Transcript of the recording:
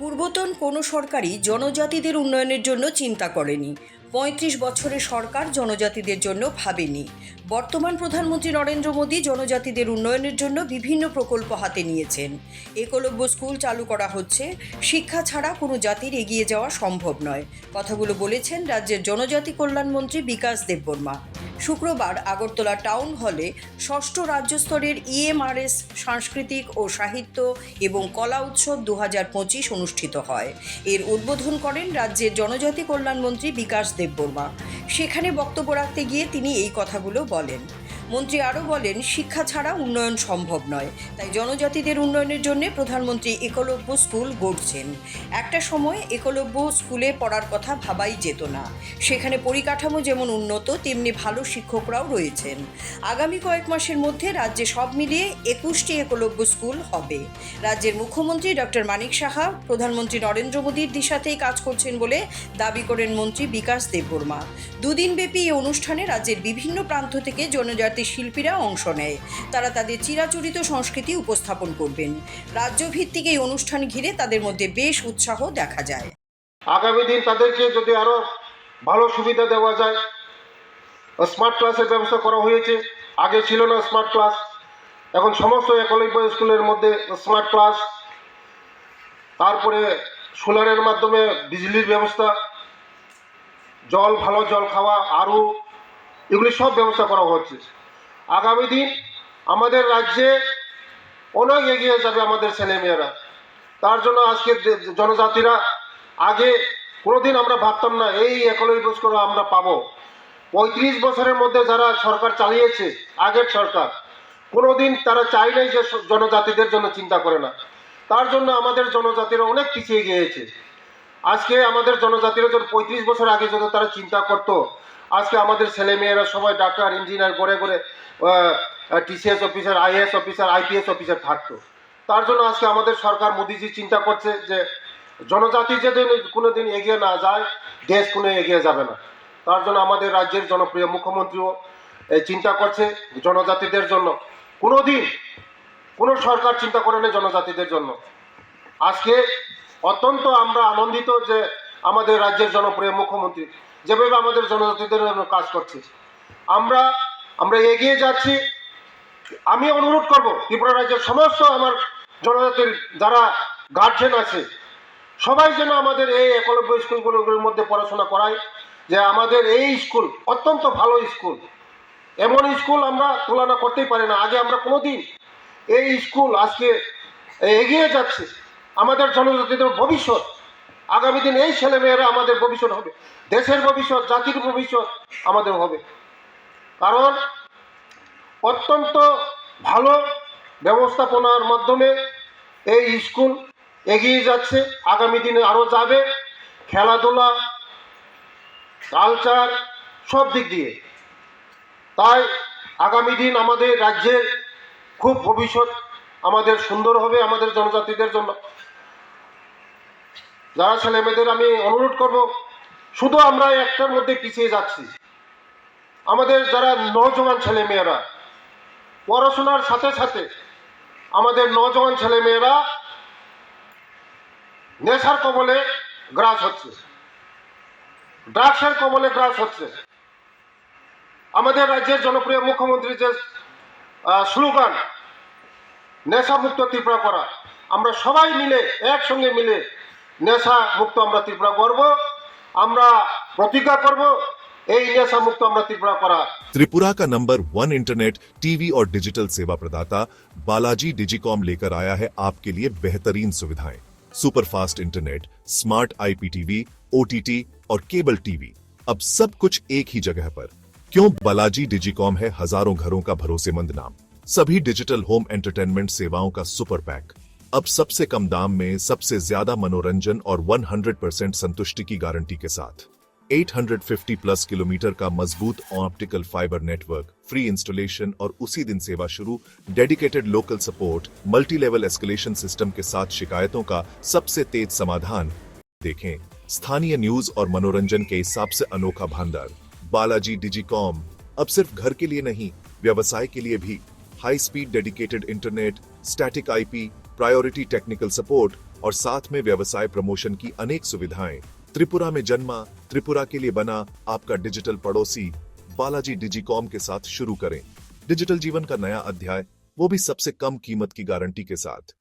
পূর্বতন কোনো সরকারই জনজাতিদের উন্নয়নের জন্য চিন্তা করেনি। পঁয়ত্রিশ বছরের সরকার জনজাতিদের জন্য ভাবেনি। বর্তমান প্রধানমন্ত্রী নরেন্দ্র মোদী জনজাতিদের উন্নয়নের জন্য বিভিন্ন প্রকল্প হাতে নিয়েছেন। একলব্য স্কুল চালু করা হচ্ছে। শিক্ষা ছাড়া কোনো জাতির এগিয়ে যাওয়া সম্ভব নয়। কথাগুলো বলেছেন রাজ্যের জনজাতি কল্যাণমন্ত্রী বিকাশ দেববর্মা। শুক্রবার আগরতলা টাউন হলে ষষ্ঠ রাজ্য স্তরের ইএমআরএস সাংস্কৃতিক ও সাহিত্য এবং কলা উৎসব দু অনুষ্ঠিত হয়। এর উদ্বোধন করেন রাজ্যের জনজাতি কল্যাণমন্ত্রী বিকাশ দেববর্মা। সেখানে বক্তব্য রাখতে গিয়ে তিনি এই কথাগুলো বলেন। মন্ত্রী আরও বলেন, শিক্ষা ছাড়া উন্নয়ন সম্ভব নয়। তাই জনজাতিদের উন্নয়নের জন্য প্রধানমন্ত্রী একলব্য স্কুল গড়ছেন। একটা সময় একলব্য স্কুলে পড়ার কথা ভাবাই যেত না। সেখানে পরিকাঠামো যেমন উন্নত, তেমনি ভালো শিক্ষকরাও রয়েছেন। আগামী কয়েক মাসের মধ্যে রাজ্যে সব মিলিয়ে একুশটি একলব্য স্কুল হবে। রাজ্যের মুখ্যমন্ত্রী ডক্টর মানিক সাহা, প্রধানমন্ত্রী নরেন্দ্র মোদীর দিশাতেই কাজ করছেন বলে দাবি করেন মন্ত্রী বিকাশ দেববর্মা। দুদিনব্যাপী এই অনুষ্ঠানে রাজ্যের বিভিন্ন প্রান্ত থেকে জনজাতি শিল্পীরা অংশ নেয়। তারা তাদের চিরাচরিত সংস্কৃতি উপস্থাপন করবেন। রাজ্যভিত্তিক এই অনুষ্ঠান ঘিরে তাদের মধ্যে বেশ উৎসাহ দেখা যায়। আগামী দিন তাদেরকে যদি আরও ভালো সুবিধা দেওয়া যায় স্মার্ট ক্লাসের ব্যবস্থা করা হয়েছে। আগে ছিল না স্মার্ট ক্লাস এখন সমস্ত একলব্য স্কুলের মধ্যে স্মার্ট ক্লাস তারপরে সোলারের মাধ্যমে বিজলির ব্যবস্থা। জল, ভালো জল খাওয়া, আরও এগুলি সব ব্যবস্থা করা হচ্ছে। আগামী দিন আমাদের রাজ্যে অনেক এগিয়ে যাবে আমাদের ছেলেমেয়েরা। তার জন্য আজকে জনজাতিরা আগে কোনোদিন আমরা ভাবতাম না, এই একলব্য স্কুল আমরা পাবো। পঁয়ত্রিশ বছরের মধ্যে যারা সরকার চালিয়েছে, আগের সরকার, কোনোদিন তারা চাই নাই যে জনজাতিদের জন্য চিন্তা করে না। তার জন্য আমাদের জনজাতিরা অনেক পিছিয়ে গিয়েছে। আজকে আমাদের জনজাতিরা যদি পঁয়ত্রিশ বছর আগে যদি তারা চিন্তা করতো আজকে আমাদের ছেলেমেয়েরা সবাই ডাক্তার, ইঞ্জিনিয়ার করে করে TCS officer IAS officer IPS officer থাকতো। তার জন্য আজকে আমাদের সরকার মোদিজি চিন্তা করছে যে, জনজাতি যদি কোনোদিন এগিয়ে না যায়, দেশ কোনো এগিয়ে যাবে না। তার জন্য আমাদের রাজ্যের জনপ্রিয় মুখ্যমন্ত্রীও চিন্তা করছে জনজাতিদের জন্য। কোনোদিন কোনো সরকার চিন্তা করে না জনজাতিদের জন্য। আজকে অত্যন্ত আমরা আনন্দিত যে আমাদের রাজ্যের জনপ্রিয় মুখ্যমন্ত্রী যেভাবে আমাদের জনজাতিদের কাজ করছে। আমরা আমরা এগিয়ে যাচ্ছি। আমি অনুরোধ করব, ত্রিপুরা রাজ্যের সমস্ত আমার জনজাতির যারা গার্জেন আছে, সবাই যেন আমাদের এই একলব্য স্কুলগুলোর মধ্যে পড়াশোনা করায়, যে আমাদের এই স্কুল অত্যন্ত ভালো স্কুল। এমন স্কুল আমরা তুলনা করতেই পারি না। আগে আমরা কোনোদিন এই স্কুল আজকে এগিয়ে যাচ্ছে। আমাদের জনজাতিদের ভবিষ্যৎ আগামী দিন এই ছেলেমেয়েরা আমাদের ভবিষ্যৎ হবে। দেশের ভবিষ্যৎ, জাতির ভবিষ্যৎ আমাদের হবে। কারণ অত্যন্ত ভালো ব্যবস্থাপনার মাধ্যমে এই স্কুল এগিয়ে যাচ্ছে। আগামী দিনে আরও যাবে। খেলাধুলা, কালচার, সব দিক দিয়ে। তাই আগামী দিন আমাদের রাজ্যের খুব ভবিষ্যৎ আমাদের সুন্দর হবে আমাদের জনজাতিদের জন্য। যারা ছেলে মেয়েদের আমি অনুরোধ করব, শুধু আমরা একটার মধ্যে পিছিয়ে যাচ্ছি। আমাদের যারা নজওয়ান ছেলে মেয়েরা, পড়াশোনার সাথে সাথে আমাদের নজওয়ান ছেলে মেয়েরা নেশার কবলে গ্রাস হচ্ছে, ড্রাগসের কবলে গ্রাস হচ্ছে। আমাদের রাজ্যের জনপ্রিয় মুখ্যমন্ত্রী যে স্লোগান নেশা মুক্ত ত্রিপুরা করা, আমরা সবাই মিলে, একসঙ্গে মিলে নেশা মুক্ত আমরা ত্রিপুরা করব আমরা প্রতিজ্ঞা করব এই নেশা মুক্ত আমরা ত্রিপুরা করা त्रिपुरा का नंबर वन इंटरनेट टीवी और डिजिटल सेवा प्रदाता बालाजी डिजिकॉम लेकर आया है आपके लिए बेहतरीन सुविधाएं superfast internet smart IPTV OTT और केबल टीवी अब सब कुछ एक ही जगह पर क्यों बालाजी डिजिकॉम है हजारों घरों का भरोसेमंद नाम सभी डिजिटल होम एंटरटेनमेंट सेवाओं का सुपर पैक अब सबसे कम दाम में सबसे ज़्यादा मनोरंजन और 100% संतुष्टि की गारंटी के साथ। 850 प्लस किलोमीटर का मज़बूत optical fibre network free installation और उसी दिन सेवा शुरू dedicated local support multi level escalation system के साथ शिकायतों का सबसे तेज समाधान। देखें, स्थानीय न्यूज़ और मनोरंजन के हिसाब से अनोखा भंडार। बालाजी डिजिकॉम अब सिर्फ़ घर के लिए नहीं, व्यवसाय के लिए भी। High speed dedicated internet static IP priority technical support और साथ में व्यवसाय प्रमोशन की अनेक सुविधाएँ। त्रिपुरा में जन्मा, त्रिपुरा के लिए बना आपका डिजिटल पड़ोसी बालाजी डिजीकॉम के साथ शुरू करें। डिजिटल जीवन का नया अध्याय, वो भी सबसे कम कीमत की गारंटी के साथ।